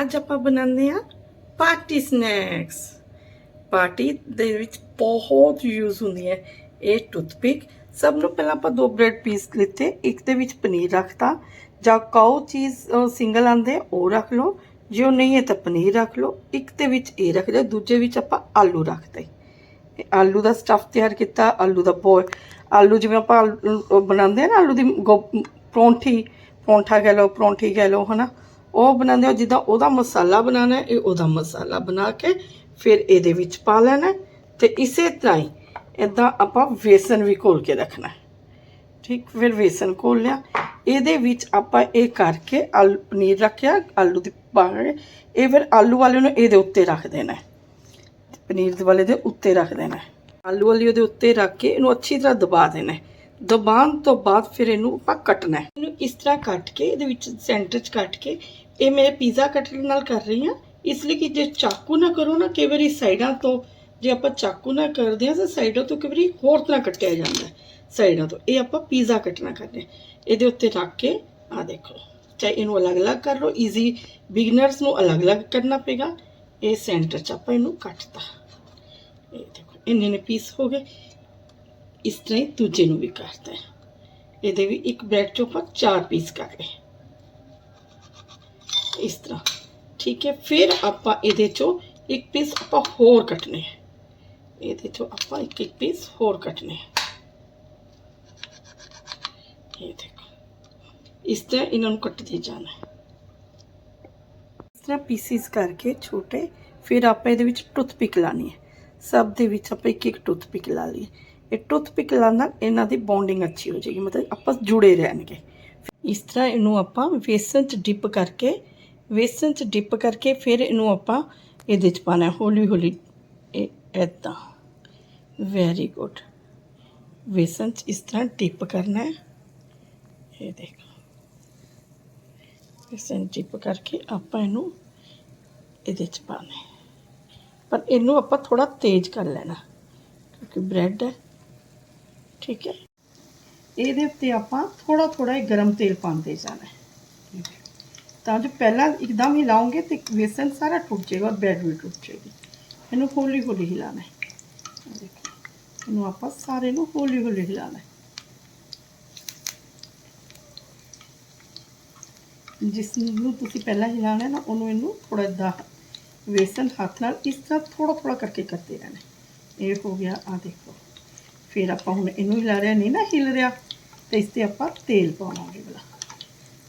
ਅੱਜ ਆਪਾਂ ਬਣਾਉਂਦੇ ਆ ਪਾਰਟੀ ਸਨੈਕਸ। ਪਾਰਟੀ ਦੇ ਵਿੱਚ ਬਹੁਤ ਯੂਜ਼ ਹੁੰਦੀ ਹੈ ਇਹ ਟੁੱਥਪਿਕ ਸਭ ਨੂੰ ਪਹਿਲਾਂ ਆਪਾਂ ਦੋ ਬ੍ਰੈਡ ਪੀਸ ਲਿੱਤੇ, ਇੱਕ ਦੇ ਵਿੱਚ ਪਨੀਰ ਰੱਖਤਾ। ਜਾਂ ਕਾਉ ਚੀਜ਼ ਸਿੰਗਲ ਆਂਦੇ ਉਹ ਰੱਖ ਲਓ। ਜੇ ਉਹ ਨਹੀਂ ਹੈ ਤਾਂ ਪਨੀਰ ਰੱਖ ਲਓ। ਇੱਕ ਦੇ ਵਿੱਚ ਇਹ ਰੱਖ ਦਿਓ ਦੂਜੇ ਵਿੱਚ ਆਪਾਂ ਆਲੂ ਰੱਖਦੇ ਇਹ ਆਲੂ ਦਾ ਸਟਫ ਤਿਆਰ ਕੀਤਾ, ਆਲੂ ਦਾ ਬੋਲ ਆਲੂ ਜਿਵੇਂ ਆਪਾਂ ਆਲੂ ਬਣਾਉਂਦੇ ਆ ਨਾ, ਆਲੂ ਦੀ ਗੋ- ਪਰੌਂਠੀ, ਪਰੌਂਠਾ ਕਹਿ ਲਓ, ਪਰੌਂਠੀ ਕਹਿ ਲਓ, ਹਨਾ? ਉਹ ਬਣਾਉਂਦੇ ਹੋ ਜਿੱਦਾਂ ਉਹਦਾ ਮਸਾਲਾ ਬਣਾਉਣਾ ਹੈ, ਇਹ ਉਹਦਾ ਮਸਾਲਾ ਬਣਾ ਕੇ ਫਿਰ ਇਹਦੇ ਵਿੱਚ ਪਾ ਲੈਣਾ ਹੈ ਤੇ ਇਸੇ ਤਰ੍ਹਾਂ ਹੀ ਇਦਾਂ ਆਪਾਂ ਵੇਸਨ ਵੀ ਘੋਲ ਕੇ ਰੱਖਣਾ ਠੀਕ ਫਿਰ ਵੇਸਨ ਘੋਲ ਲਿਆ। ਇਹਦੇ ਵਿੱਚ ਆਪਾਂ ਇਹ ਕਰਕੇ ਆਲੂ ਪਨੀਰ ਰੱਖਿਆ ਆਲੂ ਦੀ ਪਾ ਕੇ ਇਹ ਫਿਰ ਆਲੂ ਵਾਲੇ ਨੂੰ ਇਹਦੇ ਉੱਤੇ ਰੱਖ ਦੇਣਾ ਪਨੀਰ ਵਾਲੇ ਦੇ ਉੱਤੇ ਰੱਖ ਦੇਣਾ ਆਲੂ ਵਾਲੀ ਉਹਦੇ ਉੱਤੇ ਰੱਖ ਕੇ ਇਹਨੂੰ ਅੱਛੀ ਤਰ੍ਹਾਂ ਦਬਾ ਦੇਣਾ ਦਬਾਉਣ ਤੋਂ ਬਾਅਦ ਫਿਰ ਇਹਨੂੰ ਆਪਾਂ ਕੱਟਣਾ ਹੈ। ਇਹਨੂੰ ਇਸ ਤਰ੍ਹਾਂ ਕੱਟ ਕੇ, ਇਹਦੇ ਵਿੱਚ ਸੈਂਟਰ 'ਚ ਕੱਟ ਕੇ, ਇਹ ਮੇਰੇ ਪੀਜ਼ਾ ਕਟਰ ਨਾਲ ਕਰ ਰਹੀ ਹਾਂ। ਇਸ ਲਈ ਕਿ ਜੇ ਚਾਕੂ ਨਾ ਕਰੋ ਨਾ, ਕਈ ਵਾਰੀ ਸਾਈਡਾਂ ਤੋਂ ਜੇ ਆਪਾਂ ਚਾਕੂ ਨਾ ਕਰਦੇ ਹਾਂ, ਤਾਂ ਸਾਈਡਾਂ ਤੋਂ ਕਈ ਵਾਰੀ ਹੋਰ ਤਰ੍ਹਾਂ ਕੱਟਿਆ ਜਾਂਦਾ ਸਾਈਡਾਂ ਤੋਂ। ਇਹ ਆਪਾਂ ਪੀਜ਼ਾ ਕੱਟਣਾ ਕਰਨਾ ਇਹਦੇ ਉੱਤੇ ਰੱਖ ਕੇ ਆ ਦੇਖੋ, ਚਾਹੇ ਇਹਨੂੰ ਅਲੱਗ-ਅਲੱਗ ਕਰ ਲਓ ਈਜ਼ੀ ਬਿਗਨਰਸ ਨੂੰ ਅਲੱਗ-ਅਲੱਗ ਕਰਨਾ ਪਏਗਾ। ਇਹ ਸੈਂਟਰ 'ਚ ਆਪਾਂ ਇਹਨੂੰ ਕੱਟਤਾ। ਇਹ ਦੇਖੋ ਇੰਨੇ ਨੇ ਪੀਸ ਹੋ ਗਏ। ਇਸ ਤਰ੍ਹਾਂ ਹੀ ਦੂਜੇ ਨੂੰ ਵੀ ਕਰਤਾ ਹੈ ਇਹਦੇ ਵੀ ਇੱਕ ਬ੍ਰੈਡ ਚੋਂ ਆਪਾਂ ਚਾਰ ਪੀਸ ਕਰ ਲਏ ਇਸ ਤਰ੍ਹਾਂ ਠੀਕ ਹੈ ਫਿਰ ਆਪਾਂ ਇਹਦੇ ਚੋਂ ਇੱਕ ਪੀਸ ਆਪਾਂ ਹੋਰ ਕੱਟਨੇ ਹੈ ਇਹਦੇ ਚੋਂ ਆਪਾਂ ਇੱਕ ਇੱਕ ਪੀਸ ਹੋਰ ਕੱਟਨੇ ਹੈ ਇਹ ਦੇਖੋ ਇਸ ਤਰ੍ਹਾਂ ਇਹਨਾਂ ਨੂੰ ਕੱਟਦੇ ਜਾਣਾ ਹੈ ਇਸ ਤਰ੍ਹਾਂ ਪੀਸਿਸ ਕਰਕੇ ਛੋਟੇ ਫਿਰ ਆਪਾਂ ਇਹਦੇ ਵਿੱਚ ਟੁੱਥਪਿਕ ਲਾਣੀ ਹੈ ਸਭ ਦੇ ਵਿੱਚ ਆਪਾਂ ਇੱਕ ਇੱਕ ਟੁੱਥਪਿਕ ਲਾ ਲਈ ਇਹ ਟੁੱਥਪਿਕ ਲਾਉਣ ਨਾਲ ਇਹਨਾਂ ਦੀ ਬੌਂਡਿੰਗ ਅੱਛੀ ਹੋ ਜਾਏਗੀ, ਮਤਲਬ ਆਪਸ ਜੁੜੇ ਰਹਿਣਗੇ। ਇਸ ਤਰ੍ਹਾਂ ਇਹਨੂੰ ਆਪਾਂ ਵੇਸਣ 'ਚ ਡਿਪ ਕਰਕੇ, ਵੇਸਣ 'ਚ ਡਿਪ ਕਰਕੇ ਫਿਰ ਇਹਨੂੰ ਆਪਾਂ ਇਹਦੇ 'ਚ ਪਾਣਾ ਹੌਲੀ ਹੌਲੀ। ਇਹ ਐਦਾਂ ਵੈਰੀ ਗੁੱਡ ਵੇਸਣ 'ਚ ਇਸ ਤਰ੍ਹਾਂ ਡਿਪ ਕਰਨਾ ਹੈ। ਇਹ ਦੇਖੋ। ਵੇਸਨ ਡਿਪ ਕਰਕੇ ਆਪਾਂ ਇਹਨੂੰ ਇਹਦੇ 'ਚ ਪਾਣਾ ਪਰ ਇਹਨੂੰ ਆਪਾਂ ਥੋੜਾ ਤੇਜ਼ ਕਰ ਲੈਣਾ, ਕਿਉਂਕਿ ਬ੍ਰੈਡ ਹੈ। ਠੀਕ ਹੈ। ਇਹਦੇ ਉੱਤੇ ਆਪਾਂ ਥੋੜਾ ਥੋੜਾ ਹੀ ਗਰਮ ਤੇਲ ਪਾਉਂਦੇ ਜਾਣਾ ਹੈ। ਤਾਂ ਜੋ ਪਹਿਲਾਂ ਇੱਕਦਮ ਹਿਲਾਉਂਗੇ ਤੇ ਵੇਸਨ ਸਾਰਾ ਟੁੱਟ ਜਾਏਗਾ ਔਰ ਬ੍ਰੈਡ ਵੀ ਟੁੱਟ ਜਾਏਗੀ। ਇਹਨੂੰ ਹੌਲੀ ਹੌਲੀ ਹਿਲਾਣਾ ਹੈ। ਦੇਖੋ, ਇਹਨੂੰ ਆਪਾਂ ਸਾਰੇ ਨੂੰ ਹੌਲੀ ਹੌਲੀ ਹਿਲਾਣਾ ਹੈ। ਜਿਸ ਨੂੰ ਤੁਸੀਂ ਪਹਿਲਾਂ ਹਿਲਾਣਾ ਨਾ, ਉਹਨੂੰ ਇਹਨੂੰ ਥੋੜਾ ਜਿਹਾ ਵੇਸਨ ਹੱਥ ਨਾਲ ਇਸ ਤਰ੍ਹਾਂ ਥੋੜਾ ਥੋੜਾ ਕਰਕੇ ਕਰਦੇ ਰਹਿਣਾ ਇਹ ਹੋ ਗਿਆ ਆ ਦੇਖੋ। ਫਿਰ ਆਪਾਂ ਹੁਣ ਇਹਨੂੰ ਹਿਲਾ ਰਿਹਾ ਨਹੀਂ ਨਾ ਹਿਲ ਰਿਹਾ ਤੇ ਇਸ ਤੇ ਆਪਾਂ ਤੇਲ ਪਾਵਾਂਗੇ ਬਲਾ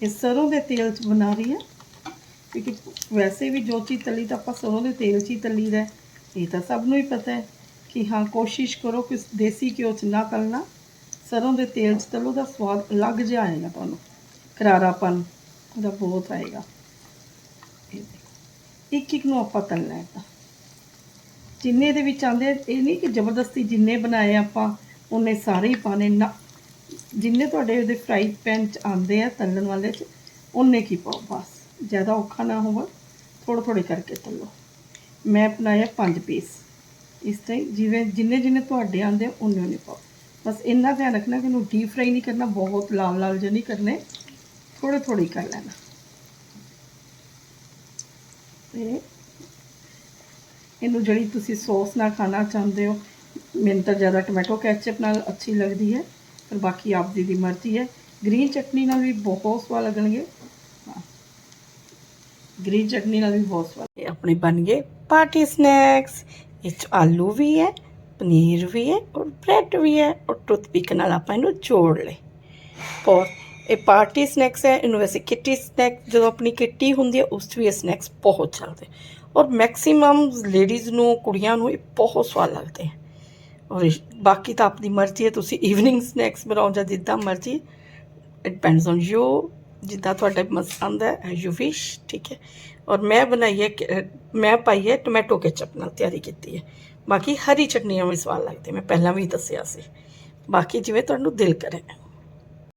ਇਹ ਸਰੋਂ ਦੇ ਤੇਲ 'ਚ ਬਣਾ ਰਹੀ ਹੈ ਕਿਉਂਕਿ ਵੈਸੇ ਵੀ ਜੋ ਚੀਜ਼ ਤਲੀ ਤਾਂ ਆਪਾਂ ਸਰੋਂ ਦੇ ਤੇਲ 'ਚ ਹੀ ਤਲੀ ਦਾ ਇਹ ਤਾਂ ਸਭ ਨੂੰ ਹੀ ਪਤਾ ਹੈ ਕਿ ਹਾਂ, ਕੋਸ਼ਿਸ਼ ਕਰੋ ਕਿ ਦੇਸੀ ਘਿਓ 'ਚ ਨਾ ਤਲਣਾ। ਸਰੋਂ ਦੇ ਤੇਲ 'ਚ ਤਲੋ ਦਾ ਸਵਾਦ ਅਲੱਗ ਜਿਹਾ ਆਏਗਾ ਤੁਹਾਨੂੰ। ਕਰਾਰਾਪਨ ਉਹਦਾ ਬਹੁਤ ਆਏਗਾ। ਇੱਕ ਇੱਕ ਨੂੰ ਆਪਾਂ ਤਲਣਾ ਹੈ ਤਾਂ। ਜਿੰਨੇ ਦੇ ਵਿੱਚ ਆਉਂਦੇ ਇਹ ਨਹੀਂ ਕਿ ਜ਼ਬਰਦਸਤੀ ਜਿੰਨੇ ਬਣਾਏ ਆਪਾਂ ਉਹਨੇ ਸਾਰੇ ਹੀ ਪਾਣੇ ਨਾ ਜਿੰਨੇ ਤੁਹਾਡੇ ਉਹਦੇ ਫਰਾਈ ਪੈਨ ਚ ਆਉਂਦੇ ਆ ਤਲਣ ਵਾਲੇ ਚ ਉਹਨੇ ਕੀ ਪਾਓ? ਬਸ ਜ਼ਿਆਦਾ ਔਖਾ ਨਾ ਹੋਵੇ ਥੋੜਾ ਥੋੜੇ ਕਰਕੇ ਤਲੋ। ਮੈਂ ਬਣਾਇਆ ਪੰਜ ਪੀਸ ਇਸ ਤਰ੍ਹਾਂ ਹੀ ਜਿਵੇਂ ਜਿੰਨੇ ਜਿੰਨੇ ਤੁਹਾਡੇ ਆਉਂਦੇ ਆ, ਉਹਨੇ ਉਹਨੇ ਪਾਓ। ਬਸ ਇੰਨਾ ਧਿਆਨ ਰੱਖਣਾ ਕਿ ਇਹਨੂੰ ਡੀਪ ਫਰਾਈ ਨਹੀਂ ਕਰਨਾ ਬਹੁਤ ਲਾਲ ਲਾਲ ਜਿਹਾ ਨਹੀਂ ਕਰਨੇ। ਥੋੜੇ ਥੋੜੇ ਕਰ ਲੈਣਾ। ਤੇ ਇਹਨੂੰ ਜਿਹੜੀ ਤੁਸੀਂ ਸੌਸ ਨਾਲ ਖਾਣਾ ਚਾਹੁੰਦੇ ਹੋ, ਮੈਨੂੰ ਤਾਂ ਜ਼ਿਆਦਾ ਟੋਮੈਟੋ ਕੈਚਅਪ ਨਾਲ ਅੱਛੀ ਲੱਗਦੀ ਹੈ, ਪਰ ਬਾਕੀ ਆਪਦੀ ਦੀ ਮਰਜ਼ੀ ਹੈ। ਗ੍ਰੀਨ ਚਟਨੀ ਨਾਲ ਵੀ ਬਹੁਤ ਸਵਾਦ ਲੱਗਣਗੇ। ਗ੍ਰੀਨ ਚਟਨੀ ਨਾਲ ਵੀ ਬਹੁਤ ਸਵਾਦ। ਇਹ ਆਪਣੇ ਬਣ ਗਏ ਪਾਰਟੀ ਸਨੈਕਸ ਇਹ 'ਚ ਆਲੂ ਵੀ ਹੈ, ਪਨੀਰ ਵੀ ਹੈ, ਔਰ ਬ੍ਰੈਡ ਵੀ ਹੈ, ਔਰ ਟੁੱਥਪਿਕ ਨਾਲ ਆਪਾਂ ਇਹਨੂੰ ਜੋੜ ਲਏ। ਬਹੁਤ ਇਹ ਪਾਰਟੀ ਸਨੈਕਸ ਹੈ ਇਹਨੂੰ ਵੈਸੇ ਕਿੱਟੀ ਸਨੈਕ, ਜਦੋਂ ਆਪਣੀ ਕਿੱਟੀ ਹੁੰਦੀ ਹੈ, ਉਸ 'ਚ ਵੀ ਇਹ ਸਨੈਕਸ ਬਹੁਤ ਚੱਲਦੇ। ਔਰ ਮੈਕਸਿਮਮ ਲੇਡੀਜ਼ ਨੂੰ, ਕੁੜੀਆਂ ਨੂੰ ਇਹ ਬਹੁਤ ਸਵਾਦ ਲੱਗਦੇ ਹੈ। ਔਰ ਬਾਕੀ ਤਾਂ ਆਪਣੀ ਮਰਜ਼ੀ ਹੈ, ਤੁਸੀਂ ਈਵਨਿੰਗ ਸਨੈਕਸ ਬਣਾਓ ਜਾਂ ਜਿੱਦਾਂ ਮਰਜ਼ੀ ਇਟ ਡਿਪੈਂਡਸ ਔਨ ਯੂ ਜਿੱਦਾਂ ਤੁਹਾਡਾ ਪਸੰਦ ਹੈ ਯੂ ਵਿਸ਼ ਠੀਕ ਹੈ। ਔਰ ਮੈਂ ਬਣਾਈ ਹੈ ਕਿ- ਮੈਂ ਪਾਈ ਹੈ ਟੋਮੈਟੋ ਕੈਚਅਪ ਨਾਲ ਤਿਆਰੀ ਕੀਤੀ ਹੈ। ਬਾਕੀ ਹਰੀ ਚਟਨੀਆਂ ਵੀ ਸਵਾਦ ਲੱਗਦੀ, ਮੈਂ ਪਹਿਲਾਂ ਵੀ ਦੱਸਿਆ ਸੀ। ਬਾਕੀ ਜਿਵੇਂ ਤੁਹਾਨੂੰ ਦਿਲ ਕਰੇ।